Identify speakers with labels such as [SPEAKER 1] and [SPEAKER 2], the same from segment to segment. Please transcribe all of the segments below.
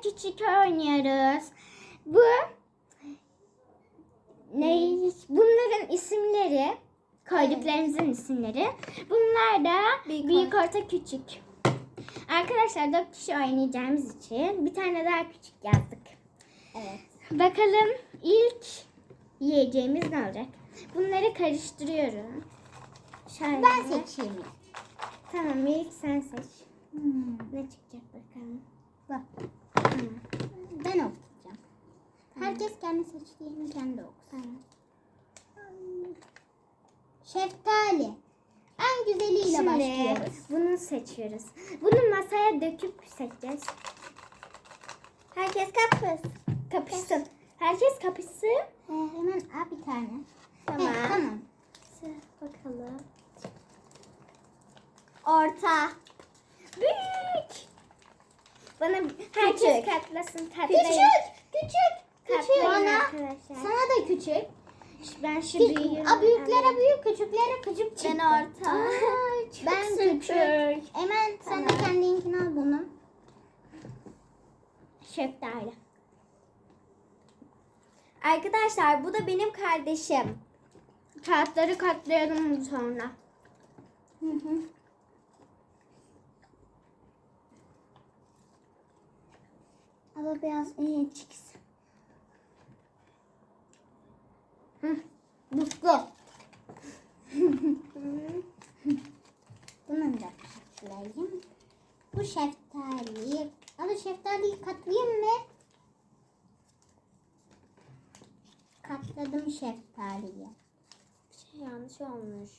[SPEAKER 1] küçük oynuyoruz. Bu ne? Bunların isimleri koyduklarımızın isimleri. Bunlar da
[SPEAKER 2] Büyük,
[SPEAKER 1] büyük, orta küçük. Arkadaşlar dört kişi oynayacağımız için bir tane daha küçük yazdık.
[SPEAKER 2] Evet.
[SPEAKER 1] Bakalım ilk yiyeceğimiz ne olacak? Bunları karıştırıyorum. Şöyle.
[SPEAKER 2] Ben seçeyim.
[SPEAKER 1] Tamam ilk sen seç.
[SPEAKER 2] Hmm.
[SPEAKER 1] Ne çıkacak bakalım.
[SPEAKER 2] Bak.
[SPEAKER 1] Tamam.
[SPEAKER 2] Ben okuyacağım. Herkes kendi seçtiğini kendi okusun. Şeftali. En güzeliyle
[SPEAKER 1] Şimdi
[SPEAKER 2] başlıyoruz.
[SPEAKER 1] bunu seçiyoruz. Bunu masaya döküp seçeceğiz. Herkes kapışsın. Kapışsın. Herkes kapışsın.
[SPEAKER 2] Ee, hemen al bir tane.
[SPEAKER 1] Tamam.
[SPEAKER 2] Evet, tamam.
[SPEAKER 1] Bakalım.
[SPEAKER 2] Orta.
[SPEAKER 1] Büyük. Bana herkes
[SPEAKER 2] Küçük.
[SPEAKER 1] katlasın. Tatlı.
[SPEAKER 2] Küçük. Küçük. Küçük. Bana.
[SPEAKER 1] arkadaşlar.
[SPEAKER 2] Sana da küçük.
[SPEAKER 1] Ben şu
[SPEAKER 2] Küçük. A, büyüklere büyük, küçüklere küçük çıktı.
[SPEAKER 1] orta.
[SPEAKER 2] Aa, ben küçük. Hemen sen de kendinkini al bunu.
[SPEAKER 1] Şeftali.
[SPEAKER 2] Arkadaşlar bu da benim kardeşim.
[SPEAKER 1] Kağıtları katlayalım sonra.
[SPEAKER 2] Hı hı. Ama biraz iyi çıksın.
[SPEAKER 1] Hı.
[SPEAKER 2] Mutlu. Bunu da katlayayım. Bu şeftali. Ama şeftaliyi katlayayım mı? Katladım şeftaliyi.
[SPEAKER 1] Şey yanlış olmuş.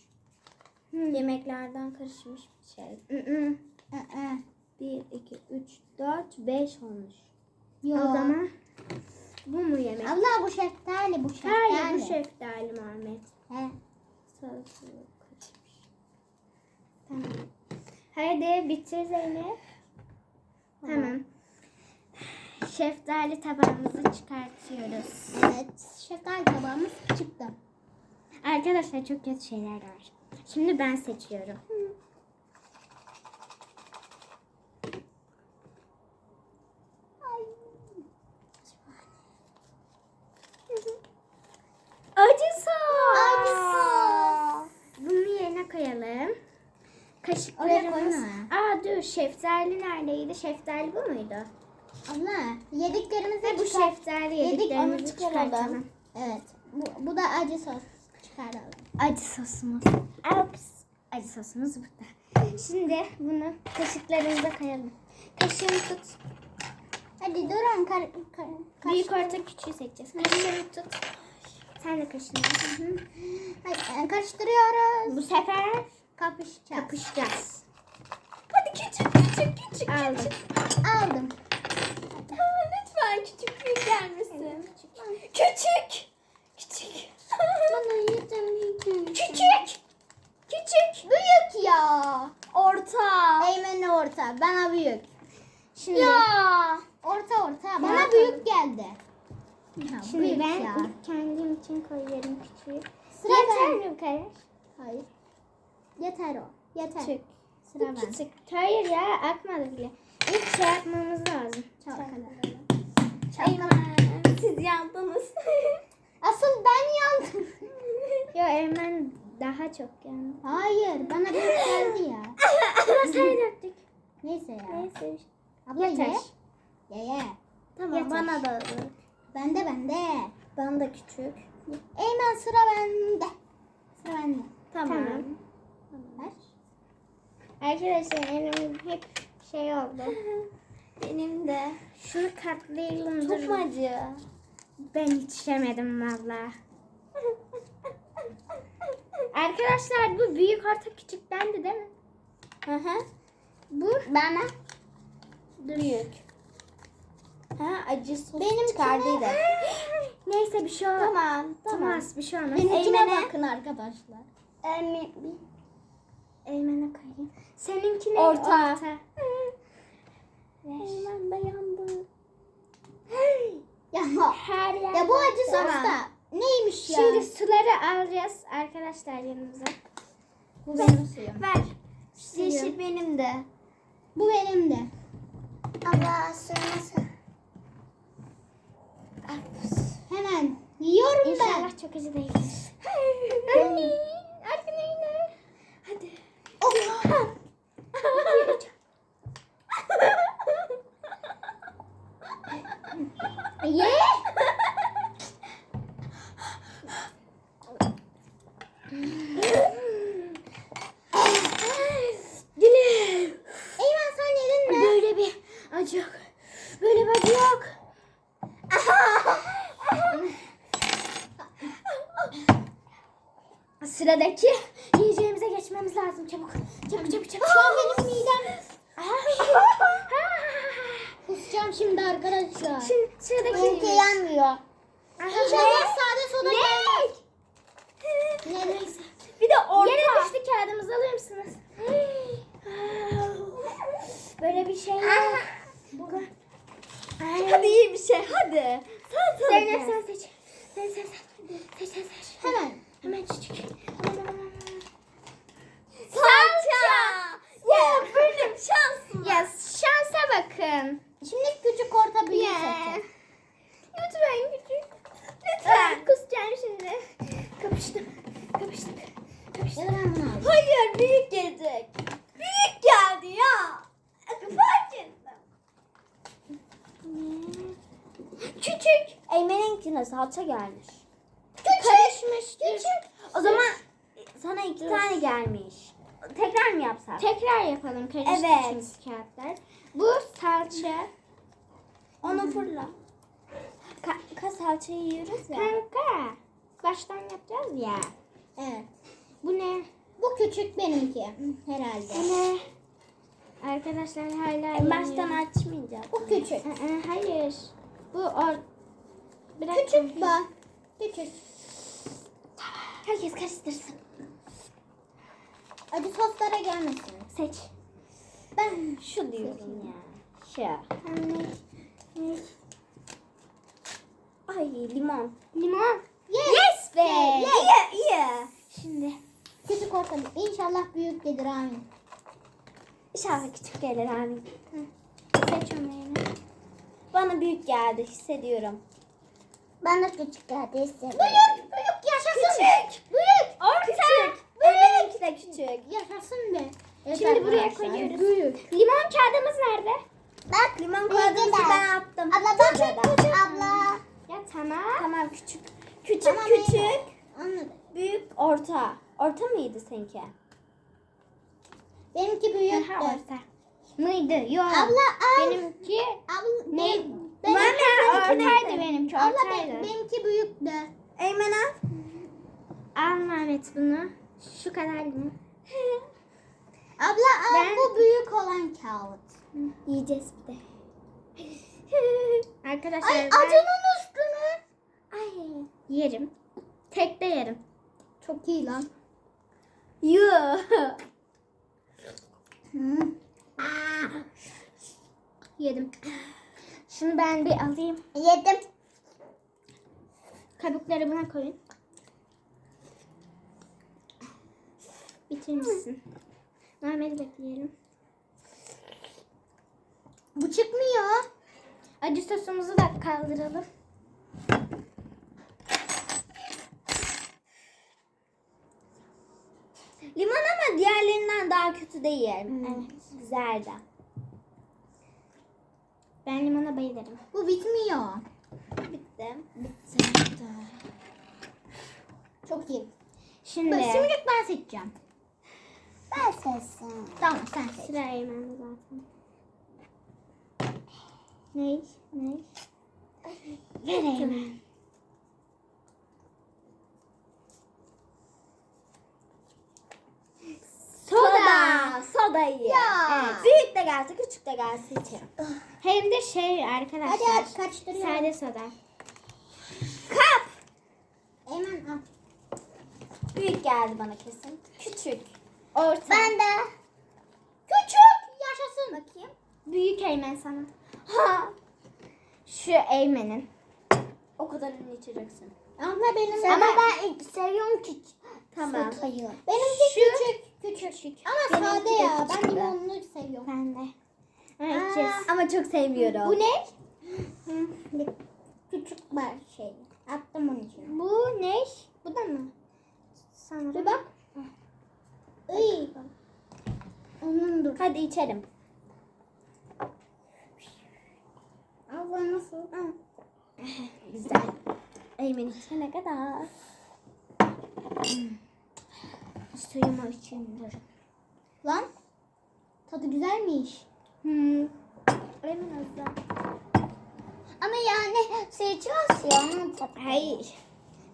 [SPEAKER 1] Yemeklerden karışmış bir şey. 1, 2, 3, 4, 5 olmuş.
[SPEAKER 2] Yok.
[SPEAKER 1] O zaman bu mu yemek?
[SPEAKER 2] Allah bu şeftali, bu şeftali.
[SPEAKER 1] Hayır bu şeftali Muhammed.
[SPEAKER 2] He.
[SPEAKER 1] Salatalık karışmış. Tamam. Hadi bitir Zeynep. Tamam. Şeftali tabağımızı çıkartıyoruz.
[SPEAKER 2] Evet, şeftali tabağımız çıktı.
[SPEAKER 1] Arkadaşlar çok kötü şeyler var. Şimdi ben seçiyorum. Acı sos.
[SPEAKER 2] Acı sos.
[SPEAKER 1] Bunu yerine koyalım.
[SPEAKER 2] Oraya
[SPEAKER 1] Kaşıklarımız.
[SPEAKER 2] koyma.
[SPEAKER 1] Aa dur şeftali neredeydi? Şeftali bu muydu?
[SPEAKER 2] Allah, yediklerimizi
[SPEAKER 1] Ve bu
[SPEAKER 2] çıkar-
[SPEAKER 1] şeftali
[SPEAKER 2] Yedik,
[SPEAKER 1] yediklerimizi
[SPEAKER 2] onu çıkaralım.
[SPEAKER 1] çıkartalım.
[SPEAKER 2] Evet, bu, bu da acı sos. Çıkaralım.
[SPEAKER 1] Acı sosumuz. Ups. Acı sosumuz burada. Şimdi bunu kaşıklarımıza koyalım. Kaşığını tut.
[SPEAKER 2] Hadi durun. Kar, kar, kaş-
[SPEAKER 1] Büyük orta küçüğü seçeceğiz. Kaşığını tut. Sen de kaşığını hı.
[SPEAKER 2] Hadi, e, karıştırıyoruz.
[SPEAKER 1] Bu sefer
[SPEAKER 2] Kapışacağız.
[SPEAKER 1] kapışacağız.
[SPEAKER 2] Küçük küçük küçük
[SPEAKER 1] Aldım.
[SPEAKER 2] Aldım.
[SPEAKER 1] lütfen küçük büyük gelmesin. Küçük. Küçük.
[SPEAKER 2] Bana yedim
[SPEAKER 1] Küçük. Küçük.
[SPEAKER 2] Büyük ya.
[SPEAKER 1] Orta.
[SPEAKER 2] Eymen'le orta. Bana büyük.
[SPEAKER 1] Şimdi,
[SPEAKER 2] Ya. Orta orta. Bana
[SPEAKER 1] Ya.
[SPEAKER 2] büyük geldi. Ya,
[SPEAKER 1] şimdi ben
[SPEAKER 2] ya.
[SPEAKER 1] kendim için koyuyorum küçüğü.
[SPEAKER 2] Sıra
[SPEAKER 1] Yeter mi kadar?
[SPEAKER 2] Hayır. Yeter o. Yeter.
[SPEAKER 1] Küçük.
[SPEAKER 2] Sıra ben.
[SPEAKER 1] küçük. Hayır ya akmadı bile. İlk şey yapmamız lazım.
[SPEAKER 2] Çalkala.
[SPEAKER 1] Eymen. Siz yandınız.
[SPEAKER 2] Asıl ben yandım.
[SPEAKER 1] Yo Eymen daha çok yandı.
[SPEAKER 2] Hayır. Bana geldi ya.
[SPEAKER 1] Masaya döktük.
[SPEAKER 2] Neyse ya.
[SPEAKER 1] Neyse.
[SPEAKER 2] Abla
[SPEAKER 1] Yeter.
[SPEAKER 2] ye. Ye ye.
[SPEAKER 1] Tamam
[SPEAKER 2] Yeter.
[SPEAKER 1] bana da.
[SPEAKER 2] Bende bende.
[SPEAKER 1] Bana da küçük.
[SPEAKER 2] Eymen sıra bende. Sıra bende.
[SPEAKER 1] Tamam.
[SPEAKER 2] Ver.
[SPEAKER 1] Arkadaşlar elim hep şey oldu. Benim de. Şunu katlayalım.
[SPEAKER 2] Çok
[SPEAKER 1] durun.
[SPEAKER 2] acı?
[SPEAKER 1] Ben yetişemedim valla. Arkadaşlar bu büyük orta küçük bendi değil mi?
[SPEAKER 2] Hı hı.
[SPEAKER 1] Bu
[SPEAKER 2] Bana.
[SPEAKER 1] büyük.
[SPEAKER 2] Ha acı sos
[SPEAKER 1] Benim
[SPEAKER 2] çıkardıydı.
[SPEAKER 1] Neyse bir şey olmaz.
[SPEAKER 2] Tamam.
[SPEAKER 1] Tamam bir şey olmaz.
[SPEAKER 2] Benimkine bakın arkadaşlar.
[SPEAKER 1] Eymen- Eymen'e koyayım. Seninkine
[SPEAKER 2] Orta.
[SPEAKER 1] orta. Eymen dayandı.
[SPEAKER 2] Ya,
[SPEAKER 1] Her
[SPEAKER 2] ya bu acı sos
[SPEAKER 1] Tamam.
[SPEAKER 2] da neymiş ya?
[SPEAKER 1] Şimdi suları alacağız arkadaşlar yanımıza.
[SPEAKER 2] bu benim suyum.
[SPEAKER 1] Ver.
[SPEAKER 2] Yeşil
[SPEAKER 1] benim de.
[SPEAKER 2] Bu benim de.
[SPEAKER 1] Allah suyunu
[SPEAKER 2] Hemen yiyorum ben.
[SPEAKER 1] İnşallah çok acı değil. Anne. Arkadaşlar. Hadi.
[SPEAKER 2] Oh.
[SPEAKER 1] Ye. Dilim.
[SPEAKER 2] Eymen sen yedin mi?
[SPEAKER 1] Böyle bir acı yok. Böyle bir acı yok. Sıradaki yiyeceğimize geçmemiz lazım. Çabuk. Çabuk çabuk çabuk.
[SPEAKER 2] Şu an benim midem kusacağım şimdi arkadaşlar.
[SPEAKER 1] Şimdi sıradaki
[SPEAKER 2] Benimki yanmıyor. İnşallah sade soda gelmez.
[SPEAKER 1] Ne? Bir de orta. Yere düştü kağıdımızı alır mısınız? Böyle bir şey yok. Bu- Ay.
[SPEAKER 3] Hadi iyi bir şey hadi. Sen
[SPEAKER 1] Zeynep
[SPEAKER 3] gel.
[SPEAKER 1] sen seç. Sen sen seç. Seç sen seç.
[SPEAKER 2] Hemen.
[SPEAKER 1] Hemen çocuk.
[SPEAKER 3] Salça. Ya benim şansım.
[SPEAKER 1] Ya şansa bakın.
[SPEAKER 2] Şimdi küçük orta büyük
[SPEAKER 1] Ya.
[SPEAKER 2] seçeceğim.
[SPEAKER 1] Lütfen küçük.
[SPEAKER 3] Lütfen.
[SPEAKER 1] Kusacağım şimdi. Kapıştım. Kapıştık. Kapıştık.
[SPEAKER 2] Ya ben bunu.
[SPEAKER 3] Hayır büyük gelecek. Büyük geldi ya. Fark ettim.
[SPEAKER 1] Küçük.
[SPEAKER 3] Eymen'inkine salça gelmiş.
[SPEAKER 1] Karışmış.
[SPEAKER 3] Küçük. O zaman sana iki tane gelmiş. Tekrar mı yapsak?
[SPEAKER 1] Tekrar yapalım. Karıştı
[SPEAKER 3] Evet.
[SPEAKER 1] çünkü kağıtlar. Bu salça.
[SPEAKER 3] Onu fırla. Ka, ka salçayı yiyoruz ya.
[SPEAKER 1] Kanka. Baştan yapacağız ya.
[SPEAKER 2] Evet.
[SPEAKER 1] Bu ne?
[SPEAKER 2] Bu küçük benimki herhalde.
[SPEAKER 1] Bu ne? Arkadaşlar hala
[SPEAKER 3] En baştan
[SPEAKER 1] yemiyor.
[SPEAKER 3] açmayacağız.
[SPEAKER 2] Bu küçük.
[SPEAKER 1] Aa, hayır. Bu or... Bırak.
[SPEAKER 2] Küçük bu. Küçük.
[SPEAKER 1] Herkes karıştırsın.
[SPEAKER 2] Acı soslara gelmesin.
[SPEAKER 1] Seç.
[SPEAKER 2] Ben
[SPEAKER 3] Şu diyorum ya. Şu.
[SPEAKER 1] Anne.
[SPEAKER 3] Ay limon.
[SPEAKER 1] Limon.
[SPEAKER 2] yes,
[SPEAKER 1] be.
[SPEAKER 3] İyi iyi.
[SPEAKER 1] Şimdi.
[SPEAKER 2] Küçük orta büyük. İnşallah büyük gelir amin.
[SPEAKER 3] İnşallah küçük gelir abi.
[SPEAKER 1] Seç onu yine.
[SPEAKER 3] Bana büyük geldi hissediyorum.
[SPEAKER 2] Bana küçük geldi hissediyorum. Büyük, büyük yaşasın.
[SPEAKER 3] Küçük.
[SPEAKER 2] Büyük.
[SPEAKER 3] Orta. Küçük. Eymen'inki de küçük.
[SPEAKER 2] Yaşasın be. Evet
[SPEAKER 1] Şimdi buraya koyuyoruz.
[SPEAKER 2] Büyük.
[SPEAKER 1] Limon kağıdımız nerede?
[SPEAKER 3] Bak limon
[SPEAKER 2] de.
[SPEAKER 3] ben attım.
[SPEAKER 2] Abla bak küçük. Abla.
[SPEAKER 1] Ya tamam.
[SPEAKER 3] Tamam küçük. Küçük
[SPEAKER 2] Tamam,
[SPEAKER 3] küçük.
[SPEAKER 2] Anladım.
[SPEAKER 3] Büyük orta. Orta mıydı seninki?
[SPEAKER 2] Benimki büyüktü.
[SPEAKER 1] Daha orta. Mıydı? Yok.
[SPEAKER 2] Abla al.
[SPEAKER 1] Benimki
[SPEAKER 2] Abla,
[SPEAKER 1] ne?
[SPEAKER 2] benim-
[SPEAKER 1] Ben
[SPEAKER 2] benimki-
[SPEAKER 1] ortaydı benimki.
[SPEAKER 2] Abla
[SPEAKER 1] Ortaydı.
[SPEAKER 2] ben, benimki büyüktü.
[SPEAKER 3] Eymen al.
[SPEAKER 1] Al Mehmet bunu. Şu kadar limon.
[SPEAKER 2] Abla al
[SPEAKER 1] Ben-
[SPEAKER 2] bu büyük olan kağıt.
[SPEAKER 3] Yiyeceğiz bir de.
[SPEAKER 1] Arkadaşlar
[SPEAKER 2] Ay
[SPEAKER 1] ben
[SPEAKER 2] acının üstüne.
[SPEAKER 3] Ay.
[SPEAKER 1] yerim. Tek de yerim.
[SPEAKER 2] Çok iyi lan.
[SPEAKER 3] Yuh.
[SPEAKER 1] Yedim. Şunu ben bir alayım.
[SPEAKER 2] Yedim.
[SPEAKER 1] Kabukları buna koyun. Bitirmişsin. Mehmet'i bekleyelim.
[SPEAKER 2] Bu çıkmıyor.
[SPEAKER 1] Acı sosumuzu da kaldıralım.
[SPEAKER 3] Limon ama diğerlerinden daha kötü değil.
[SPEAKER 1] Evet.
[SPEAKER 3] Güzeldi.
[SPEAKER 1] Ben limona bayılırım.
[SPEAKER 2] Bu bitmiyor.
[SPEAKER 3] Bitti.
[SPEAKER 2] Çok iyi.
[SPEAKER 1] Şimdi
[SPEAKER 2] Bak, şimdilik ben seçeceğim.
[SPEAKER 3] Ben seçsin.
[SPEAKER 2] Tamam sen seç.
[SPEAKER 1] sıra Eymen'de zaten. Ne? Ne?
[SPEAKER 3] Ver Eymen. Soda.
[SPEAKER 2] Ya.
[SPEAKER 3] Evet. Büyük de gelse küçük de gelse içerim.
[SPEAKER 1] Hem de şey arkadaşlar.
[SPEAKER 2] Hadi hadi karıştırıyorum.
[SPEAKER 1] Sade soda.
[SPEAKER 3] Kap.
[SPEAKER 2] Eymen al.
[SPEAKER 3] Büyük geldi bana kesin. Küçük.
[SPEAKER 1] Orta.
[SPEAKER 3] de.
[SPEAKER 2] Küçük. Yaşasın.
[SPEAKER 3] Bakayım.
[SPEAKER 1] Büyük Eymen sana.
[SPEAKER 3] Ha.
[SPEAKER 1] Şu Eymen'in.
[SPEAKER 3] O kadarını içeceksin.
[SPEAKER 2] Abla benim.
[SPEAKER 1] Ama
[SPEAKER 2] ben seviyorum küçük.
[SPEAKER 3] Tamam.
[SPEAKER 2] Benimki
[SPEAKER 1] Şu-
[SPEAKER 2] küçük. Küçük. Ama
[SPEAKER 3] Benimki
[SPEAKER 2] sade
[SPEAKER 3] de
[SPEAKER 2] ya. Ben
[SPEAKER 3] küçük.
[SPEAKER 2] limonlu seviyorum.
[SPEAKER 1] Ben de.
[SPEAKER 2] Aa.
[SPEAKER 3] Ama çok sevmiyorum.
[SPEAKER 1] Bu ne?
[SPEAKER 2] Küçük bir şey. Attım içine.
[SPEAKER 1] Bu ne? Bu da mı? Sanırım.
[SPEAKER 2] Bir bak. Iy. Onun dur.
[SPEAKER 1] Hadi içelim.
[SPEAKER 2] Abla nasıl?
[SPEAKER 1] Güzel. Eymen içene kadar. Hmm. Suyumu içeyim dur.
[SPEAKER 2] Lan. Tadı güzelmiş.
[SPEAKER 1] Hmm. Eymen hızlı.
[SPEAKER 2] Ama yani seçiyoruz ya.
[SPEAKER 1] Hayır.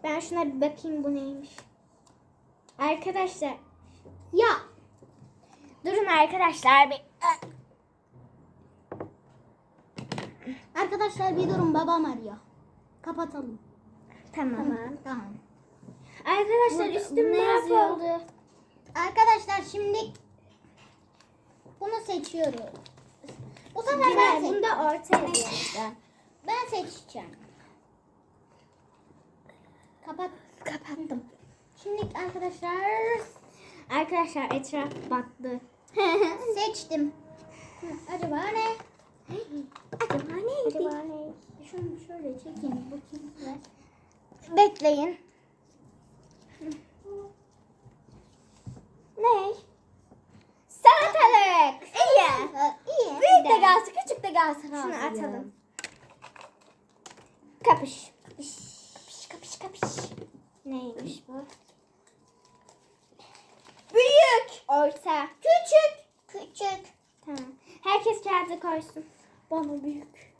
[SPEAKER 1] Ben şuna bir bakayım bu neymiş. Arkadaşlar.
[SPEAKER 2] Ya.
[SPEAKER 1] Durun arkadaşlar. Bir...
[SPEAKER 2] Arkadaşlar bir durun babam arıyor. Kapatalım.
[SPEAKER 1] Tamam.
[SPEAKER 2] Tamam.
[SPEAKER 1] Arkadaşlar
[SPEAKER 2] Burada-
[SPEAKER 1] üstüm mahvoldu.
[SPEAKER 2] Arkadaşlar şimdi bunu seçiyoruz. Bu sefer ben,
[SPEAKER 1] Güzel.
[SPEAKER 2] seç-
[SPEAKER 1] Bunu da ortaya yazdı.
[SPEAKER 2] ben seçeceğim. Kapat.
[SPEAKER 1] Kapattım.
[SPEAKER 2] Şimdi arkadaşlar
[SPEAKER 1] Arkadaşlar etraf battı.
[SPEAKER 2] seçtim. Hı, Acaba ne?
[SPEAKER 1] Acaba neydi?
[SPEAKER 2] Acaba ne? Şunu şöyle çekeyim. Bakayım. Ver.
[SPEAKER 1] Bekleyin. Ne? Salatalık. İyi.
[SPEAKER 2] İyi.
[SPEAKER 3] Büyük de gelsin, küçük de gelsin.
[SPEAKER 1] Şunu atalım. Kapış. Kapış. Kapış kapış kapış. Neymiş bu?
[SPEAKER 3] Büyük.
[SPEAKER 1] Orta.
[SPEAKER 2] Küçük. Küçük.
[SPEAKER 1] Tamam. Herkes kağıdı koysun.
[SPEAKER 3] Bana büyük.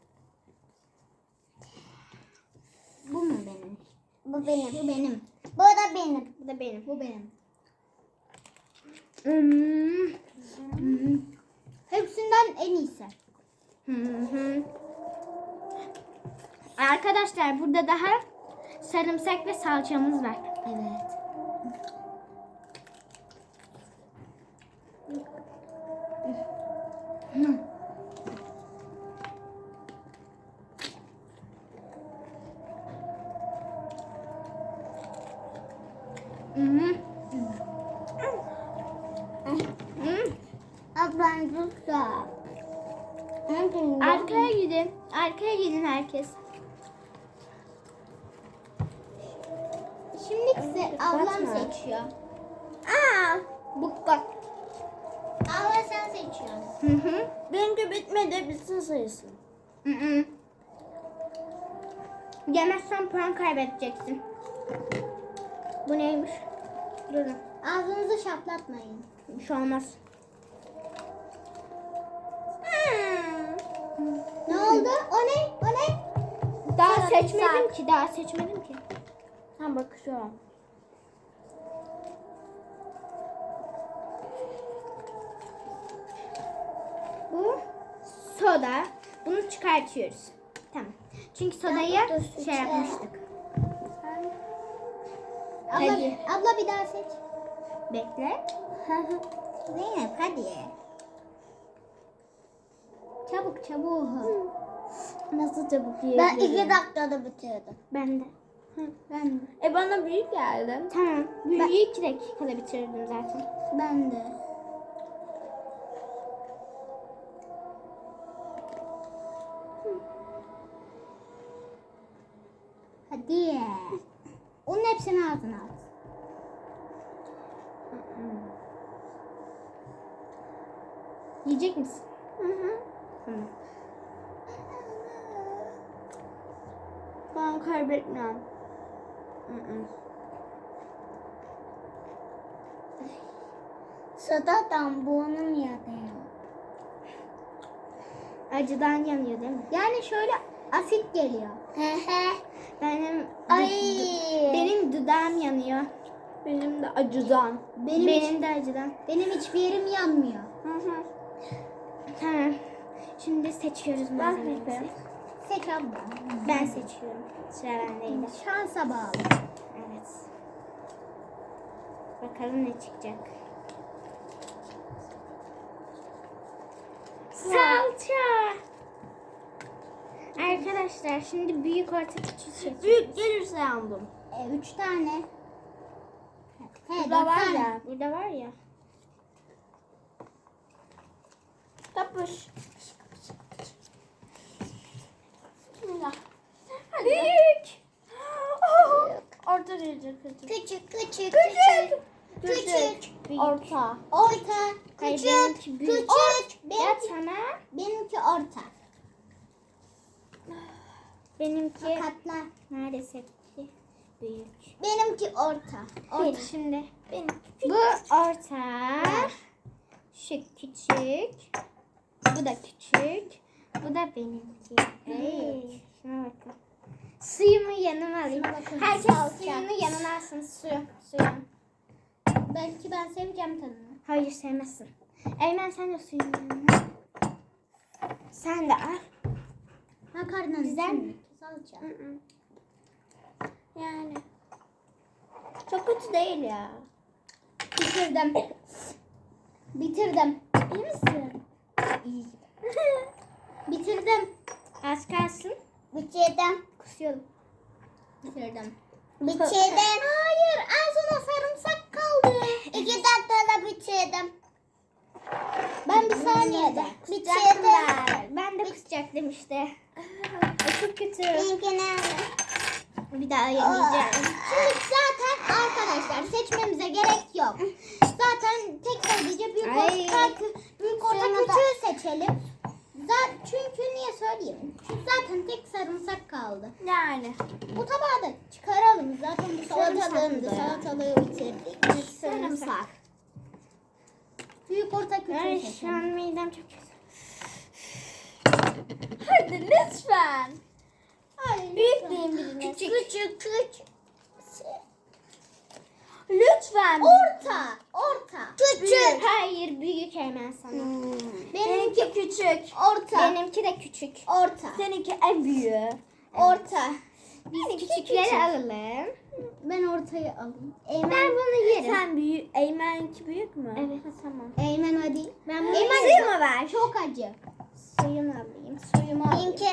[SPEAKER 2] Bu mu benim?
[SPEAKER 1] Bu benim.
[SPEAKER 2] Bu benim. Bu da benim.
[SPEAKER 1] Bu da benim.
[SPEAKER 2] Bu benim.
[SPEAKER 1] Hmm.
[SPEAKER 2] Hepsinden en iyisi.
[SPEAKER 1] Hı hı. Arkadaşlar burada daha sarımsak ve salçamız var.
[SPEAKER 2] Evet.
[SPEAKER 1] Hı Yemezsen puan kaybedeceksin. Bu neymiş? Durun.
[SPEAKER 2] Ağzınızı şaplatmayın.
[SPEAKER 1] Bir şey olmaz.
[SPEAKER 2] Ne oldu? O ne? O ne?
[SPEAKER 1] Daha
[SPEAKER 3] Sarımsak.
[SPEAKER 1] seçmedim ki. Daha seçmedim ki.
[SPEAKER 3] Tam bakıyorum.
[SPEAKER 1] Bu soda. Bunu çıkartıyoruz. Çünkü sodayı
[SPEAKER 2] dur,
[SPEAKER 1] şey yapmıştık.
[SPEAKER 2] Abla,
[SPEAKER 1] Hadi.
[SPEAKER 2] abla bir daha seç.
[SPEAKER 1] Bekle.
[SPEAKER 2] Zeynep hadi. Çabuk çabuk.
[SPEAKER 3] Nasıl çabuk
[SPEAKER 2] Ben
[SPEAKER 3] yiyebilirim?
[SPEAKER 2] iki dakikada bitirdim.
[SPEAKER 1] Ben de.
[SPEAKER 2] Ben de.
[SPEAKER 3] E bana büyük geldi.
[SPEAKER 1] Tamam. Büyüğü iki dakikada bitirdim zaten.
[SPEAKER 2] Ben de. Hadi. Onun hepsini ağzına at.
[SPEAKER 1] Yiyecek misin?
[SPEAKER 3] Hı hı.
[SPEAKER 1] Tamam.
[SPEAKER 3] Ben kaybetmem. Hı hı.
[SPEAKER 2] Sodadan burnum yanıyor.
[SPEAKER 1] Acıdan yanıyor değil mi?
[SPEAKER 2] Yani şöyle asit geliyor.
[SPEAKER 1] Benim
[SPEAKER 2] Ay.
[SPEAKER 1] benim dudağım yanıyor.
[SPEAKER 3] Benim de acıdan.
[SPEAKER 2] Benim,
[SPEAKER 1] Benim,
[SPEAKER 2] hiç-
[SPEAKER 1] de acıdan.
[SPEAKER 2] benim hiçbir yerim yanmıyor.
[SPEAKER 3] Hı hı.
[SPEAKER 1] Tamam. Şimdi seçiyoruz
[SPEAKER 3] seçeyim.
[SPEAKER 2] Seç abla.
[SPEAKER 1] Ben seçiyorum. Sıra bendeydi.
[SPEAKER 2] Şansa bağlı.
[SPEAKER 1] Evet. Bakalım ne çıkacak. Salça. Arkadaşlar şimdi büyük orta küçük seçiyoruz.
[SPEAKER 3] Büyük gelirse yandım.
[SPEAKER 2] E, üç tane. He,
[SPEAKER 3] burada var
[SPEAKER 2] tane.
[SPEAKER 3] ya.
[SPEAKER 1] Burada var ya.
[SPEAKER 3] Tapış. Bismillah. Hadi.
[SPEAKER 1] Büyük. Oh. Orta derece küçük. Küçük, küçük, küçük. Küçük. Büyük.
[SPEAKER 2] Orta.
[SPEAKER 1] Orta.
[SPEAKER 2] Küçük.
[SPEAKER 1] Hayır, benimki büyük.
[SPEAKER 2] Küçük. Benimki,
[SPEAKER 1] ya
[SPEAKER 2] benimki orta.
[SPEAKER 1] Benimki
[SPEAKER 2] Katla.
[SPEAKER 1] maalesef ki büyük.
[SPEAKER 2] Benimki orta.
[SPEAKER 1] Orta.
[SPEAKER 2] Orta.
[SPEAKER 1] Şimdi
[SPEAKER 3] Benim.
[SPEAKER 1] bu orta. Şu küçük. Bu da küçük. Bu da benimki. Hey, şuna bakın. Suyumu yanıma alayım. Herkes
[SPEAKER 2] salça.
[SPEAKER 1] suyunu yanına alsın. Su. Suyunu.
[SPEAKER 2] Belki ben seveceğim tadını.
[SPEAKER 1] Hayır sevmezsin. Eymen sen de suyunu yanına. Sen de al.
[SPEAKER 2] Makarnanın
[SPEAKER 1] Güzel mi?
[SPEAKER 2] Salça.
[SPEAKER 3] Yani. Çok kötü değil ya.
[SPEAKER 2] Bitirdim. Bitirdim.
[SPEAKER 1] İyi misin?
[SPEAKER 2] İyi. Bitirdim.
[SPEAKER 1] Az kalsın.
[SPEAKER 2] Bitirdim.
[SPEAKER 1] Kusuyorum.
[SPEAKER 2] Bitirdim. Bitirdim. Hayır en sona sarımsak kaldı. İki dakikada bitirdim. Ben bir saniyede bitirdim.
[SPEAKER 1] Ben, ben de kusacaktım işte. O çok kötü.
[SPEAKER 2] Benimki nerede?
[SPEAKER 1] Bir daha
[SPEAKER 2] Şimdi zaten arkadaşlar seçmemize gerek yok. Zaten tek sadece büyük orta, büyük orta küçüğü seçelim. Zaten çünkü niye söyleyeyim? Çünkü zaten tek sarımsak kaldı.
[SPEAKER 3] Yani.
[SPEAKER 2] Bu tabağı da çıkaralım. Zaten bu
[SPEAKER 1] Sarımsak
[SPEAKER 2] salatalığımdı. Salatalığı bitirdik.
[SPEAKER 1] sarımsak.
[SPEAKER 2] Büyük orta küçüğü
[SPEAKER 1] Ay şu an midem çok kötü.
[SPEAKER 3] Hadi lütfen.
[SPEAKER 2] Ay,
[SPEAKER 3] Büyük deyin birine.
[SPEAKER 2] Küçük. Küçük. Küçük.
[SPEAKER 3] Lütfen.
[SPEAKER 2] Orta. Orta.
[SPEAKER 1] Büyük. Hayır büyük hemen sana.
[SPEAKER 2] Benimki
[SPEAKER 3] Benimki küçük.
[SPEAKER 2] orta.
[SPEAKER 1] Benimki de küçük.
[SPEAKER 2] Orta.
[SPEAKER 3] Seninki en büyüğü.
[SPEAKER 2] Orta.
[SPEAKER 1] Biz küçükleri alalım.
[SPEAKER 2] Ben ortayı alayım.
[SPEAKER 1] Ben
[SPEAKER 2] Eymen.
[SPEAKER 1] bunu yerim.
[SPEAKER 3] Sen büyük. Eymen'inki büyük mü?
[SPEAKER 1] Evet tamam.
[SPEAKER 2] Eymen hadi.
[SPEAKER 1] Ben bunu
[SPEAKER 2] Eymen
[SPEAKER 1] yerim.
[SPEAKER 3] Suyu mu ver?
[SPEAKER 2] Çok acı.
[SPEAKER 1] Suyunu alayım. Suyumu alayım.
[SPEAKER 2] Benimki.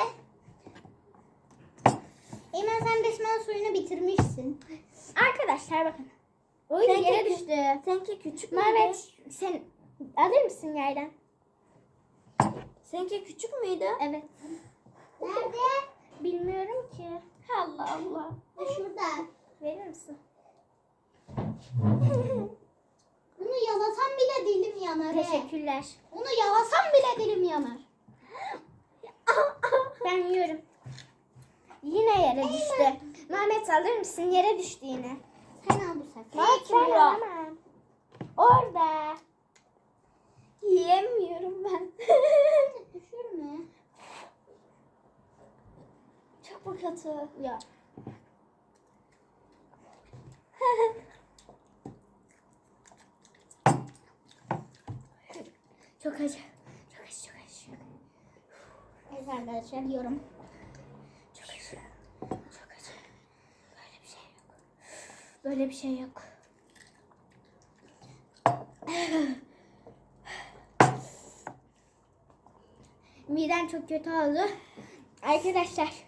[SPEAKER 2] Eymen sen resmen suyunu bitirmişsin.
[SPEAKER 1] Arkadaşlar bakın. Oy
[SPEAKER 3] Seninki
[SPEAKER 1] yere
[SPEAKER 3] kü-
[SPEAKER 1] düştü.
[SPEAKER 3] Seninki küçük müydü?
[SPEAKER 1] Mehmet sen alır mısın yerden?
[SPEAKER 3] Seninki küçük müydü?
[SPEAKER 1] Evet.
[SPEAKER 2] Nerede?
[SPEAKER 1] Bilmiyorum ki. Allah Allah.
[SPEAKER 2] Şurada.
[SPEAKER 1] Verir misin?
[SPEAKER 2] Bunu yalasam bile dilim yanar. he.
[SPEAKER 1] Teşekkürler.
[SPEAKER 2] Bunu yalasam bile dilim yanar.
[SPEAKER 1] Ben yiyorum. Yine yere düştü. Mehmet alır mısın? Yere düştü yine.
[SPEAKER 2] Sen al bu sefer.
[SPEAKER 1] Bak ben alamam. Orada.
[SPEAKER 3] Yiyemiyorum ben.
[SPEAKER 2] Düşürme.
[SPEAKER 3] Mu kötü?
[SPEAKER 2] Ya.
[SPEAKER 1] Çok acı. Çok acı, çok acı.
[SPEAKER 2] Evet arkadaşlar yiyorum.
[SPEAKER 1] Çok acı. Çok acı. Böyle bir şey yok. Böyle bir şey yok. Midem çok kötü oldu. Arkadaşlar